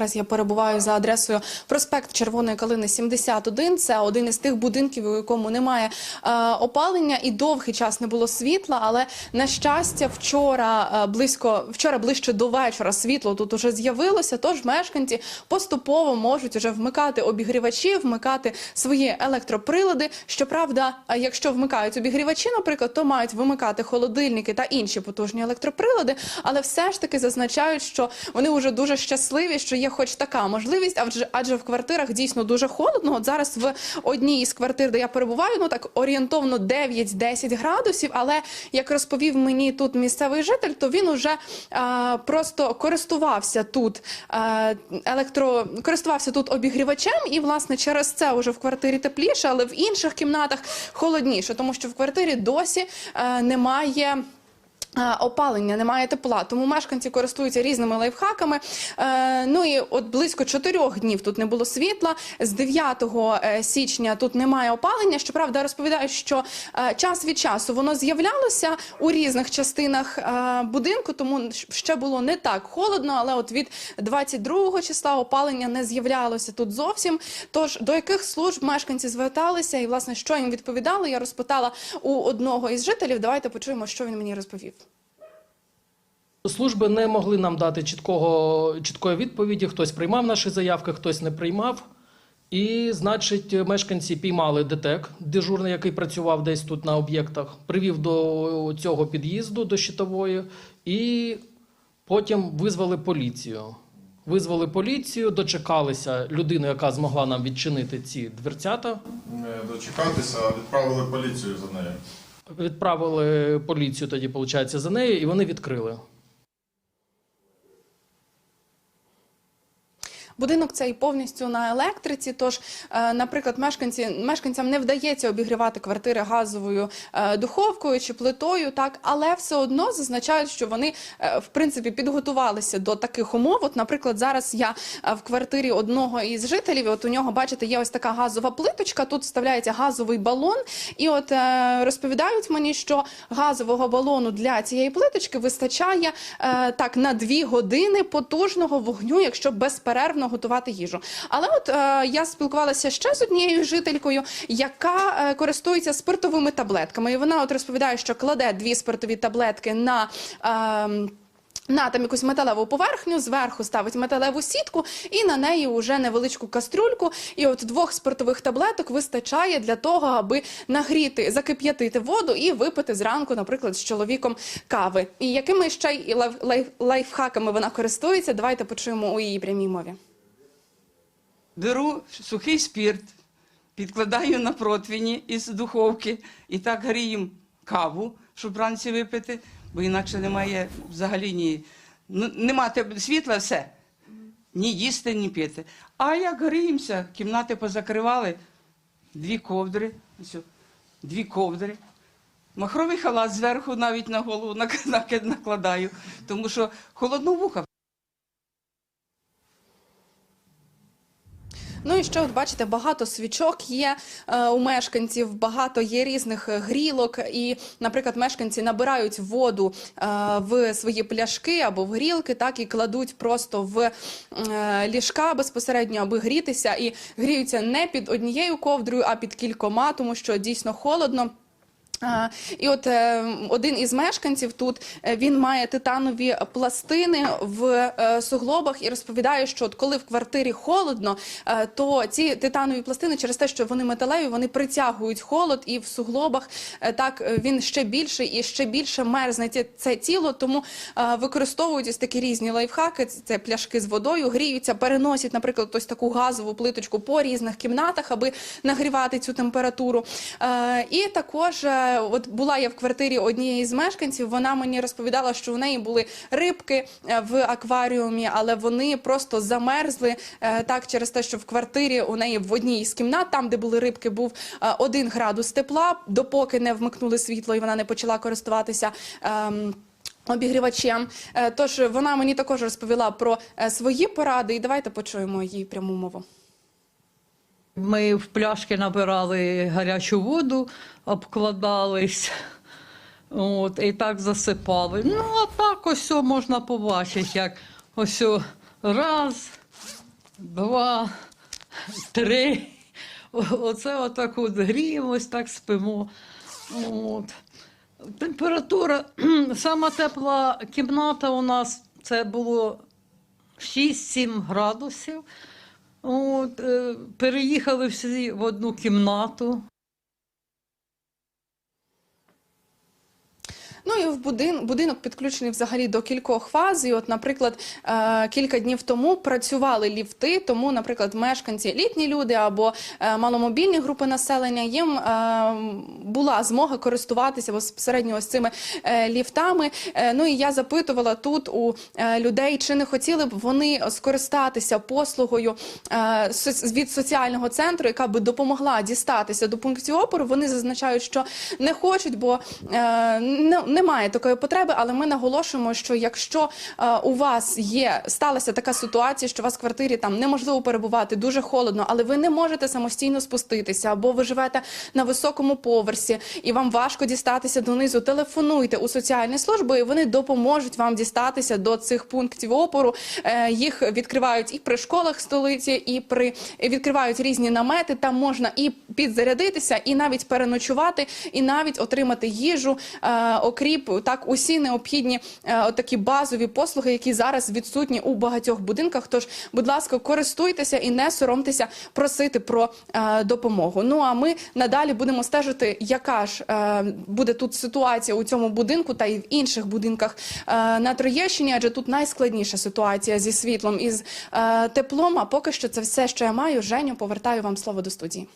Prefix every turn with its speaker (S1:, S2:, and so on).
S1: Зараз я перебуваю за адресою проспект Червоної Калини 71. Це один із тих будинків, у якому немає е, опалення, і довгий час не було світла. Але на щастя, вчора е, близько вчора ближче до вечора світло тут уже з'явилося. Тож мешканці поступово можуть уже вмикати обігрівачі, вмикати свої електроприлади. Щоправда, е, якщо вмикають обігрівачі, наприклад, то мають вимикати холодильники та інші потужні електроприлади. Але все ж таки зазначають, що вони вже дуже щасливі, що є хоч така можливість, адже адже в квартирах дійсно дуже холодно. От зараз в одній із квартир, де я перебуваю, ну так орієнтовно 9-10 градусів. Але як розповів мені тут місцевий житель, то він уже а, просто користувався тут а, електро користувався тут обігрівачем, і власне через це вже в квартирі тепліше, але в інших кімнатах холодніше, тому що в квартирі досі е, немає. Опалення немає тепла, тому мешканці користуються різними лайфхаками. Е, ну і от близько чотирьох днів тут не було світла. З 9 е, січня тут немає опалення. Щоправда, розповідають, що е, час від часу воно з'являлося у різних частинах будинку, тому ще було не так холодно. Але от від 22 числа опалення не з'являлося тут зовсім. Тож до яких служб мешканці зверталися, і власне що їм відповідали, я розпитала у одного із жителів. Давайте почуємо, що він мені розповів.
S2: Служби не могли нам дати чіткого, чіткої відповіді. Хтось приймав наші заявки, хтось не приймав. І, значить, мешканці піймали ДТЕК, дежурний, який працював десь тут на об'єктах, привів до цього під'їзду, до щитової, і потім визвали поліцію. Визвали поліцію, дочекалися людину, яка змогла нам відчинити ці дверцята.
S3: Не дочекатися, а відправили поліцію за нею.
S2: Відправили поліцію тоді, виходить, за нею, і вони відкрили.
S1: Будинок цей повністю на електриці. Тож, е, наприклад, мешканці мешканцям не вдається обігрівати квартири газовою е, духовкою чи плитою, так але все одно зазначають, що вони е, в принципі підготувалися до таких умов. От, наприклад, зараз я в квартирі одного із жителів. От у нього, бачите, є ось така газова плиточка. Тут вставляється газовий балон, і от розповідають мені, що газового балону для цієї плиточки вистачає так на дві години потужного вогню, якщо безперервно готувати їжу. Але от е, я спілкувалася ще з однією жителькою, яка е, користується спиртовими таблетками. І вона от розповідає, що кладе дві спиртові таблетки на. Е, на там якусь металеву поверхню, зверху ставить металеву сітку і на неї вже невеличку кастрюльку. І от двох спиртових таблеток вистачає для того, аби нагріти, закип'ятити воду і випити зранку, наприклад, з чоловіком кави. І якими ще й лайф- лайф- лайфхаками вона користується? Давайте почуємо у її прямій мові.
S4: Беру сухий спірт, підкладаю на противні із духовки і так гріємо каву, щоб вранці випити, бо інакше немає взагалі ні. Ну, нема світла, все. Ні їсти, ні пити. А як гріємося, кімнати позакривали, дві ковдри, дві ковдри. Махровий халат зверху навіть на голову нак- нак- накладаю, тому що холодно вуха.
S1: Ну і ще от бачите, багато свічок є е, у мешканців, багато є різних е, грілок. І, наприклад, мешканці набирають воду е, в свої пляшки або в грілки, так і кладуть просто в е, ліжка безпосередньо, аби грітися, і гріються не під однією ковдрою, а під кількома, тому що дійсно холодно. І от е, один із мешканців тут е, він має титанові пластини в е, суглобах і розповідає, що от коли в квартирі холодно, то ці титанові пластини через те, що вони металеві, вони притягують холод, і в суглобах так він ще більше і ще більше мерзне це тіло. Тому використовують ось такі різні лайфхаки. Це пляшки з водою, гріються, переносять, наприклад, ось таку газову плиточку по різних кімнатах, аби нагрівати цю температуру. І також, от була я в квартирі однієї з мешканців. Вона мені розповідала, що у неї були рибки е, в акваріумі, але вони просто замерзли е, так через те, що в квартирі у неї в одній із кімнат, там де були рибки, був е, один градус тепла, допоки не вмикнули світло, і вона не почала користуватися. ем, Обігрівачем, Е, тож вона мені також розповіла про е, свої поради, і давайте почуємо її пряму мову.
S5: Ми в пляшки набирали гарячу воду, обкладались. От, і так засипали. Ну, а так ось можна побачити, як ось раз, два, три. Оце отак от гріємось, так спимо. От. Температура, сама тепла кімната у нас це було 6-7 градусів. От, е, переїхали всі в одну кімнату.
S1: Ну і в будин, будинок підключений взагалі до кількох фаз. І от, наприклад, е, кілька днів тому працювали ліфти, тому, наприклад, мешканці, літні люди або е, маломобільні групи населення, їм е, була змога користуватися безпосередньо ось цими е, ліфтами. Е, ну і я запитувала тут у е, людей, чи не хотіли б вони скористатися послугою е, від соціального центру, яка би допомогла дістатися до пунктів опору. Вони зазначають, що не хочуть, бо е, не, немає такої потреби. Але ми наголошуємо, що якщо е, у вас є сталася така ситуація, що у вас в квартирі там неможливо перебувати, дуже холодно, але ви не можете самостійно спуститися, або ви живете на високому поверсі, і вам важко дістатися донизу. Телефонуйте у соціальні служби, і вони допоможуть вам дістатися до цих пунктів опору. Е, Їх відкривають і при школах столиці, і при відкривають різні намети. Там можна і підзарядитися, і навіть переночувати, і навіть отримати їжу, е, окріп, так усі необхідні е, такі базові послуги, які зараз відсутні у багатьох будинках. Тож, будь ласка, користуйтеся і не соромтеся просити про е, допомогу. Ну а ми надалі будемо стежити, яка ж е, буде тут ситуація у цьому будинку та і в інших будинках на Троєщині, адже тут найскладніша ситуація зі світлом і з теплом. А поки що це все, що я маю. Женю, повертаю вам слово до студії.